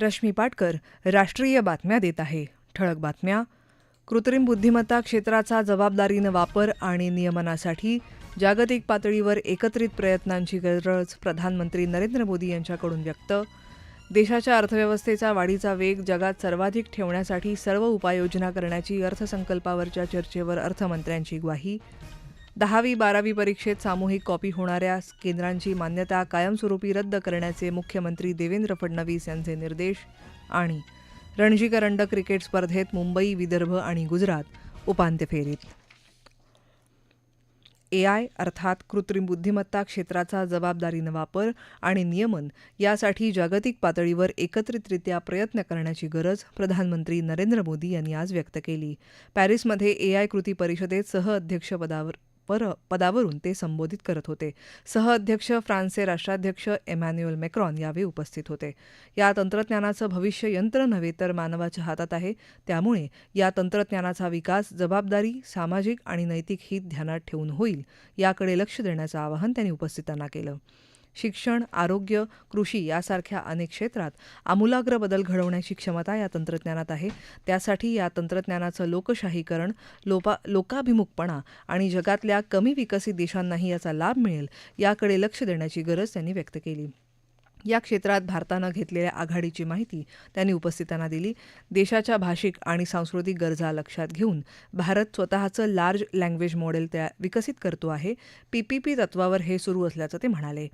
रश्मी पाटकर राष्ट्रीय बातम्या देत आहे. ठळक बातम्या. कृत्रिम बुद्धिमत्ता क्षेत्राचा जबाबदारीनं वापर आणि नियमनासाठी जागतिक पातळीवर एकत्रित प्रयत्नांची गरज प्रधानमंत्री नरेंद्र मोदी यांच्याकडून व्यक्त. देशाच्या अर्थव्यवस्थेचा वाढीचा वेग जगात सर्वाधिक ठेवण्यासाठी सर्व उपाययोजना करण्याची अर्थसंकल्पावरच्या चर्चेवर अर्थमंत्र्यांची ग्वाही. दहावी बारावी परीक्षेत सामूहिक कॉपी होणाऱ्या केंद्रांची मान्यता कायमस्वरूपी रद्द करण्याचे मुख्यमंत्री देवेंद्र फडणवीस यांचे निर्देश आणि रणजी करंडक क्रिकेट स्पर्धेत मुंबई विदर्भ आणि गुजरात उपांत्य फेरीत. एआय अर्थात कृत्रिम बुद्धिमत्ता क्षेत्राचा जबाबदारीनं वापर आणि नियमन यासाठी जागतिक पातळीवर एकत्रितरित्या प्रयत्न करण्याची गरज प्रधानमंत्री नरेंद्र मोदी यांनी आज व्यक्त केली. पॅरिसमध्ये एआय कृती परिषदेत सहअध्यक्षपदावर पर पदावरून ते संबोधित करत होते. सहअध्यक्ष फ्रान्सचे राष्ट्राध्यक्ष एमॅन्युएल मॅक्रॉन यावेळी उपस्थित होते. या तंत्रज्ञानाचं भविष्य यंत्र नव्हे तर मानवाच्या हातात आहे. त्यामुळे या तंत्रज्ञानाचा विकास जबाबदारी सामाजिक आणि नैतिक हित ध्यानात ठेवून होईल याकडे लक्ष देण्याचं आवाहन त्यांनी उपस्थितांना केलं. शिक्षण आरोग्य कृषी यासारख्या अनेक क्षेत्रात आमूलाग्र बदल घडवण्याची क्षमता या तंत्रज्ञानात आहे. त्यासाठी या तंत्रज्ञानाचं लोकशाहीकरण लोपा लोकाभिमुखपणा आणि जगातल्या कमी विकसित देशांनाही याचा लाभ मिळेल याकडे लक्ष देण्याची गरज त्यांनी व्यक्त केली. या क्षेत्रात भारतानं घेतलेल्या आघाडीची माहिती त्यांनी उपस्थितांना दिली. देशाच्या भाषिक आणि सांस्कृतिक गरजा लक्षात घेऊन भारत स्वतःचं लार्ज लँग्वेज मॉडेल त्या विकसित करतो आहे. पीपीपी तत्वावर हे सुरू असल्याचं ते म्हणाले.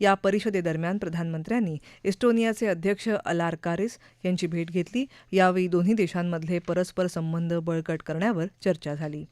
या परिषदेदरम्यान प्रधानमंत्र्यांनी इस्टोनियाचे अध्यक्ष अलार कारिस यांची भेट घेतली. यावेळी दोन्ही देशांमधले परस्पर संबंध बळकट करण्यावर चर्चा झाली.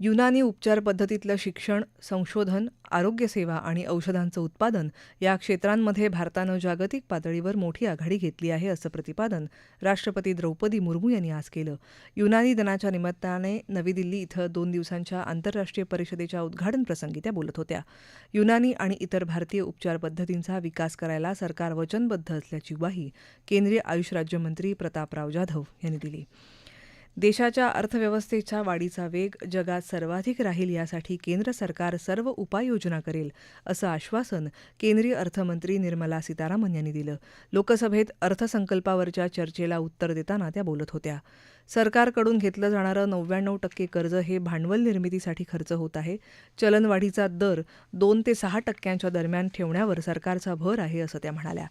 युनानी उपचार पद्धतीतलं शिक्षण संशोधन आरोग्यसेवा आणि औषधांचं उत्पादन या क्षेत्रांमध्ये भारतानं जागतिक पातळीवर मोठी आघाडी घेतली आहे असं प्रतिपादन राष्ट्रपती द्रौपदी मुर्मू यांनी आज केलं. युनानी दिनाच्या निमित्ताने नवी दिल्ली इथं दोन दिवसांच्या आंतरराष्ट्रीय परिषदेच्या उद्घाटन प्रसंगी त्या बोलत होत्या. युनानी आणि इतर भारतीय उपचार पद्धतींचा विकास करायला सरकार वचनबद्ध असल्याची ग्वाही केंद्रीय आयुष राज्यमंत्री प्रतापराव जाधव यांनी दिली. देशाच्या अर्थव्यवस्थेच्या वाढीचा वेग जगात सर्वाधिक राहील यासाठी केंद्र सरकार सर्व उपाययोजना करेल असं आश्वासन केंद्रीय अर्थमंत्री निर्मला सीतारामन यांनी दिलं. लोकसभेत अर्थसंकल्पावरच्या चर्चेला उत्तर देताना त्या बोलत होत्या. सरकारकडून घेतलं जाणारं नव्याण्णव टक्के कर्ज हे भांडवल निर्मितीसाठी खर्च होत आहे. चलनवाढीचा दर दोन ते सहा टक्क्यांच्या दरम्यान ठेवण्यावर सरकारचा भर आहे असं त्या म्हणाल्या.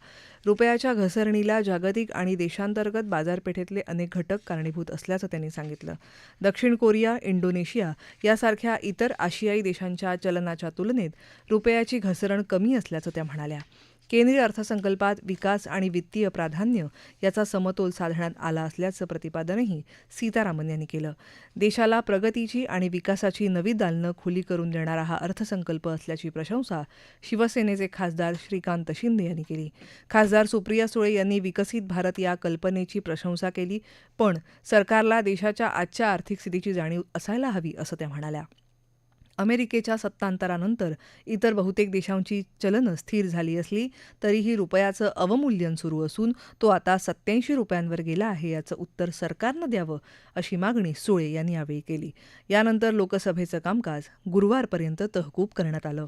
रुपयाच्या घसरणीला जागतिक आणि देशांतर्गत बाजारपेठेतले अनेक घटक कारणीभूत असल्याचं त्यांनी सांगितलं. दक्षिण कोरिया इंडोनेशिया यासारख्या इतर आशियाई देशांच्या चलनाच्या तुलनेत रुपयाची घसरण कमी असल्याचं त्या म्हणाल्या. केंद्रीय अर्थसंकल्पात विकास आणि वित्तीय प्राधान्य याचा समतोल साधण्यात आला असल्याचं प्रतिपादनही सीतारामन यांनी केलं. देशाला प्रगतीची आणि विकासाची नवी दालनं खुली करून देणारा हा अर्थसंकल्प असल्याची प्रशंसा शिवसेनेचे खासदार श्रीकांत शिंदे यांनी केली. खासदार सुप्रिया सुळे यांनी विकसित भारत या कल्पनेची प्रशंसा केली पण सरकारला देशाच्या आजच्या आर्थिक स्थितीची जाणीव असायला हवी असं त्या म्हणाल्या. अमेरिकेच्या सत्तांतरानंतर इतर बहुतेक देशांची चलनं स्थिर झाली असली तरीही रुपयाचं अवमूल्यन सुरू असून तो आता सत्याऐंशी रुपयांवर गेला आहे याचं उत्तर सरकारनं द्यावं अशी मागणी सुळे यांनी यावेळी केली. यानंतर लोकसभेचं कामकाज गुरुवारपर्यंत तहकूब करण्यात आलं.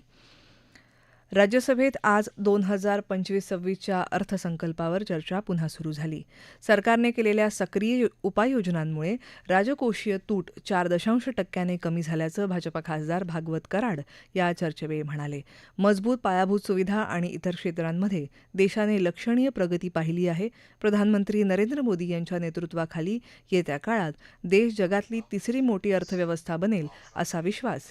राज्यसभेत आज दोन हजार पंचवीस सव्वीसच्या अर्थसंकल्पावर चर्चा पुन्हा सुरू झाली. सरकारने केलेल्या सक्रिय उपाययोजनांमुळे राजकोषीय तूट चार दशांश टक्क्याने कमी झाल्याचं भाजपा खासदार भागवत कराड या चर्चेवेळी म्हणाले. मजबूत पायाभूत सुविधा आणि इतर क्षेत्रांमध्ये देशाने लक्षणीय प्रगती पाहिली आहे. प्रधानमंत्री नरेंद्र मोदी यांच्या नेतृत्वाखाली येत्या काळात देश जगातली तिसरी मोठी अर्थव्यवस्था बनेल असा विश्वास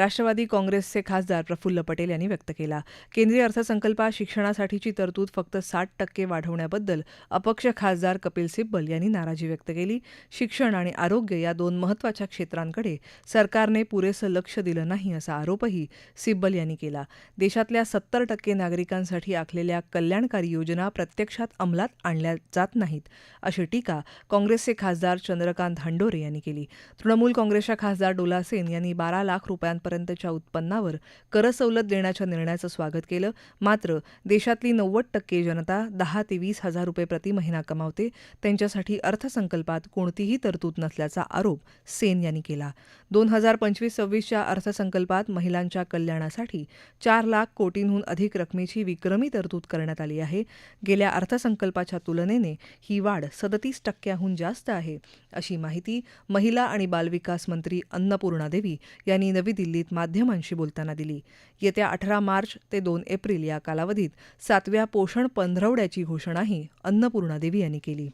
राष्ट्रवादी काँग्रेसचे खासदार प्रफुल्ल पटेल यांनी व्यक्त केला. केंद्रीय अर्थसंकल्पात शिक्षणासाठीची तरतूद फक्त साठ टक्के वाढवण्याबद्दल अपक्ष खासदार कपिल सिब्बल यांनी नाराजी व्यक्त केली. शिक्षण आणि आरोग्य या दोन महत्त्वाच्या क्षेत्रांकडे सरकारने पुरेसं लक्ष दिलं नाही असा आरोपही सिब्बल यांनी केला. देशातल्या सत्तर टक्के नागरिकांसाठी आखलेल्या कल्याणकारी योजना प्रत्यक्षात अंमलात आणल्या जात नाहीत अशी टीका काँग्रेसचे खासदार चंद्रकांत हंडोरे यांनी केली. तृणमूल काँग्रेसच्या खासदार डोला सेन यांनी बारा लाख रुपयांपर्यंत लाखांपर्यंतच्या उत्पन्नावर करसवलत देण्याच्या निर्णयाचं स्वागत केलं. मात्र देशातली नव्वद टक्के जनता दहा ते वीस हजार रुपये प्रति महिना कमावते. त्यांच्यासाठी अर्थसंकल्पात कोणतीही तरतूद नसल्याचा आरोप सेन यांनी केला. दोन हजार पंचवीस सव्वीसच्या अर्थसंकल्पात महिलांच्या कल्याणासाठी चार लाख कोटींहून अधिक रकमेची विक्रमी तरतूद करण्यात आली आहे. गेल्या अर्थसंकल्पाच्या तुलनेने ही वाढ सदतीस टक्क्याहून जास्त आहे अशी माहिती महिला आणि बालविकास मंत्री अन्नपूर्णा देवी यांनी नवी दिल्ली दिल्लीत माध्यमांशी बोलताना दिली. येत्या अठरा मार्च ते दोन एप्रिल या कालावधीत सातव्या पोषण पंधरवड्याची घोषणाही अन्नपूर्णा देवी यांनी केली.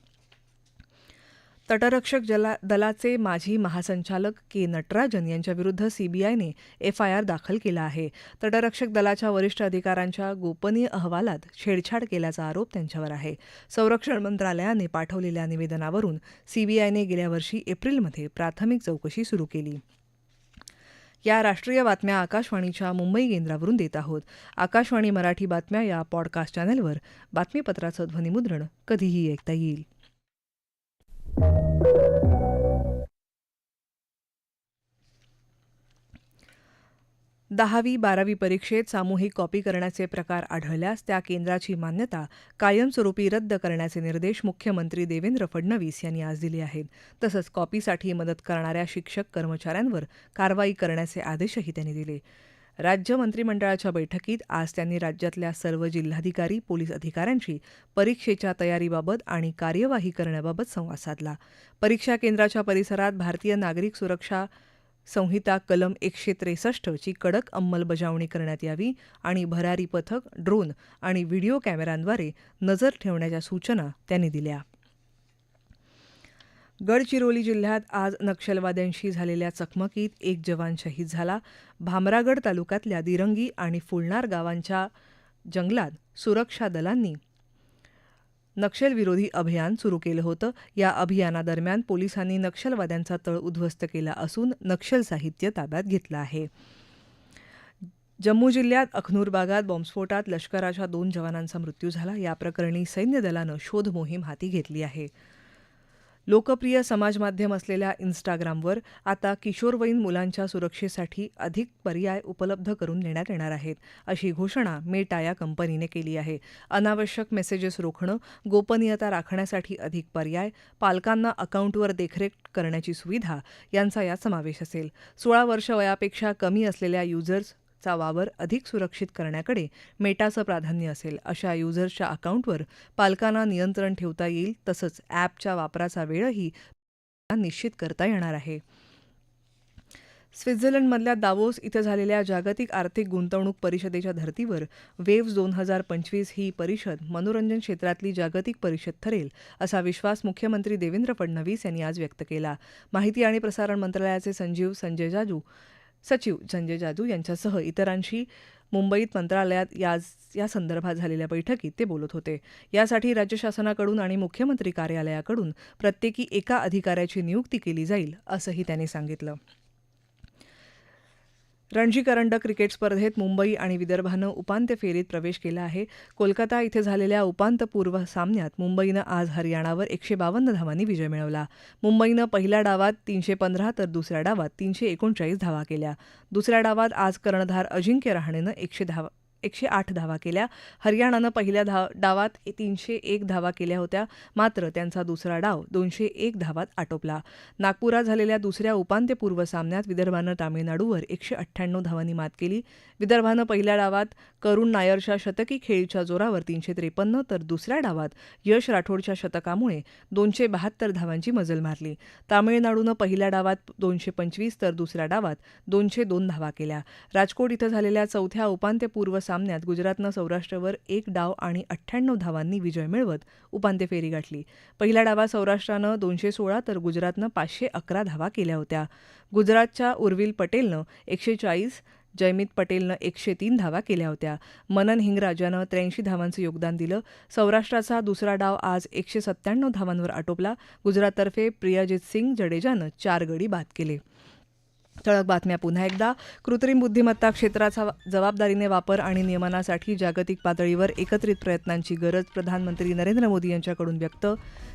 तटरक्षक जला दलाचे माजी महासंचालक के नटराजन यांच्याविरुद्ध सीबीआयने एफआयआर दाखल केला आहे. तटरक्षक दलाच्या वरिष्ठ अधिकाऱ्यांच्या गोपनीय अहवालात छेडछाड केल्याचा आरोप त्यांच्यावर आहे. संरक्षण मंत्रालयाने पाठवलेल्या निवेदनावरून सीबीआयने गेल्या वर्षी एप्रिलमध्ये प्राथमिक चौकशी सुरू केली. या राष्ट्रीय बातम्या आकाशवाणीच्या मुंबई केंद्रावरून देत आहोत. आकाशवाणी मराठी बातम्या या पॉडकास्ट चॅनलवर बातमीपत्राचं ध्वनिमुद्रण कधीही ऐकता येईल. दहावी बारावी परीक्षेत सामूहिक कॉपी करण्याचे प्रकार आढळल्यास त्या केंद्राची मान्यता कायमस्वरूपी रद्द करण्याचे निर्देश मुख्यमंत्री देवेंद्र फडणवीस यांनी आज दिले आहेत. तसंच कॉपीसाठी मदत करणाऱ्या शिक्षक कर्मचाऱ्यांवर कारवाई करण्याचे आदेशही त्यांनी दिले. राज्य मंत्रिमंडळाच्या बैठकीत आज त्यांनी राज्यातल्या सर्व जिल्हाधिकारी पोलीस अधिकाऱ्यांशी परीक्षेच्या तयारीबाबत आणि कार्यवाही करण्याबाबत संवाद साधला. परीक्षा केंद्राच्या परिसरात भारतीय नागरिक सुरक्षा संहिता कलम एकशे त्रेसष्टची कडक अंमलबजावणी करण्यात यावी आणि भरारी पथक ड्रोन आणि व्हिडिओ कॅमेऱ्यांद्वारे नजर ठेवण्याच्या सूचना त्यांनी दिल्या. गडचिरोली जिल्ह्यात आज नक्षलवाद्यांशी झालेल्या चकमकीत एक जवान शहीद झाला. भामरागड तालुक्यातल्या दिरंगी आणि फुलणार गावांच्या जंगलात सुरक्षा दलांनी नक्षलविरोधी अभियान सुरू केलं होतं. या अभियानादरम्यान पोलिसांनी नक्षलवाद्यांचा तळ उद्ध्वस्त केला असून नक्षल साहित्य ताब्यात घेतलं आहे. जम्मू जिल्ह्यात अखनूर भागात बॉम्बस्फोटात लष्कराच्या दोन जवानांचा मृत्यू झाला. या प्रकरणी सैन्य दलानं शोध मोहीम हाती घेतली आहे. लोकप्रिय समाजमाध्यम असलेल्या इन्स्टाग्रामवर आता किशोरवयीन मुलांच्या सुरक्षेसाठी अधिक पर्याय उपलब्ध करून देण्यात येणार आहेत अशी घोषणा मेटा या कंपनीने केली आहे. अनावश्यक मेसेजेस रोखणं गोपनीयता राखण्यासाठी अधिक पर्याय पालकांना अकाउंटवर देखरेख करण्याची सुविधा यांचा यात समावेश असेल. सोळा वर्ष वयापेक्षा कमी असलेल्या युजर्स चा वावर अधिक सुरक्षित करण्याकडे मेटाचं प्राधान्य असेल अशा युजर्सच्या अकाउंटवर पालकांना नियंत्रण ठेवता येईल तसंच ॲपच्या वापराचा वेळही निश्चित करता येणार आहे. स्वित्झर्लंडमधल्या दावोस इथं झालेल्या जागतिक आर्थिक गुंतवणूक परिषदेच्या धर्तीवर वेव्स दोन हजार पंचवीस ही परिषद मनोरंजन क्षेत्रातली जागतिक परिषद ठरेल असा विश्वास मुख्यमंत्री देवेंद्र फडणवीस यांनी आज व्यक्त केला. माहिती आणि प्रसारण मंत्रालयाचे संजीव संजय जाजू सचिव संजय जाधव यांच्यासह इतरांशी मुंबईत मंत्रालयात या या संदर्भात झालेल्या बैठकीत ते बोलत होते. यासाठी राज्य शासनाकडून आणि मुख्यमंत्री कार्यालयाकडून प्रत्येकी एका अधिकाऱ्याची नियुक्ती केली जाईल असंही त्यांनी सांगितलं. रणजी करंडक क्रिकेट स्पर्धेत मुंबई आणि विदर्भानं उपांत्य फेरीत प्रवेश केला आहे. कोलकाता इथे झालेल्या उपांत्यपूर्व सामन्यात मुंबईनं आज हरियाणावर एकशे बावन्न धावांनी विजय मिळवला. मुंबईनं पहिल्या डावात तीनशे पंधरा तर दुसऱ्या डावात तीनशे एकोणचाळीस धावा केल्या. दुसऱ्या डावात आज कर्णधार अजिंक्य रहाणेनं एकशे धावा एकशे आठ धावा केल्या. हरियाणानं पहिल्या धाव डावात तीनशे एक धावा केल्या होत्या. मात्र त्यांचा दुसरा डाव दोनशे एक धावात आटोपला. नागपुरात झालेल्या दुसऱ्या उपांत्यपूर्व सामन्यात विदर्भानं तामिळनाडूवर एकशे अठ्ठ्याण्णव धावांनी मात केली. विदर्भानं पहिल्या डावात करुण नायरच्या शतकी खेळीच्या जोरावर तीनशे त्रेपन्न तर दुसऱ्या डावात यश राठोडच्या शतकामुळे दोनशे बहात्तर धावांची मजल मारली. तामिळनाडूनं पहिल्या डावात दोनशे पंचवीस तर दुसऱ्या डावात दोनशे दोन धावा केल्या. राजकोट इथं झालेल्या चौथ्या उपांत्यपूर्व सामन्यात सामन्यात गुजरातनं सौराष्ट्रवर एक डाव आणि अठ्ठ्याण्णव धावांनी विजय मिळवत उपांत्य फेरी गाठली. पहिल्या डावात सौराष्ट्रानं दोनशे सोळा तर गुजरातनं पाचशे अकरा धावा केल्या होत्या. गुजरातच्या उर्विल पटेलनं एकशे चाळीस जयमित पटेलनं एकशे तीन धावा केल्या होत्या. मनन हिंगराजानं त्र्याऐंशी धावांचं योगदान दिलं. सौराष्ट्राचा दुसरा डाव आज एकशे सत्त्याण्णव धावांवर आटोपला. गुजराततर्फे प्रियाजित सिंग जडेजानं चार गडी बाद केले. ठळक बातम्या पुन्हा एकदा. कृत्रिम बुद्धिमत्ता क्षेत्राचा जबाबदारीने वापर आणि नियमनासाठी जागतिक पातळीवर एकत्रित प्रयत्नांची गरज प्रधानमंत्री नरेंद्र मोदी यांच्याकडून व्यक्त.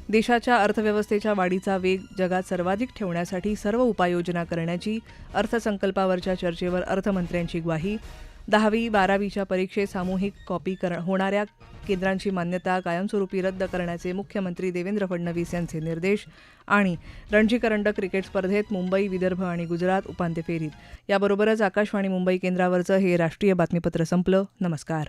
देशाच्या अर्थव्यवस्थेच्या वाढीचा वेग जगात सर्वाधिक ठेवण्यासाठी सर्व उपाययोजना करण्याची अर्थसंकल्पावरच्या चर्चेवर अर्थमंत्र्यांची ग्वाही. दहावी बारावीच्या परीक्षेत सामूहिक कॉपी कर होणाऱ्या केंद्रांची मान्यता कायमस्वरूपी रद्द करण्याचे मुख्यमंत्री देवेंद्र फडणवीस यांचे निर्देश आणि रणजी करंडक क्रिकेट स्पर्धेत मुंबई विदर्भ आणि गुजरात उपांत्य फेरीत. याबरोबरच आकाशवाणी मुंबई केंद्रावरचं हे राष्ट्रीय बातमीपत्र संपलं. नमस्कार.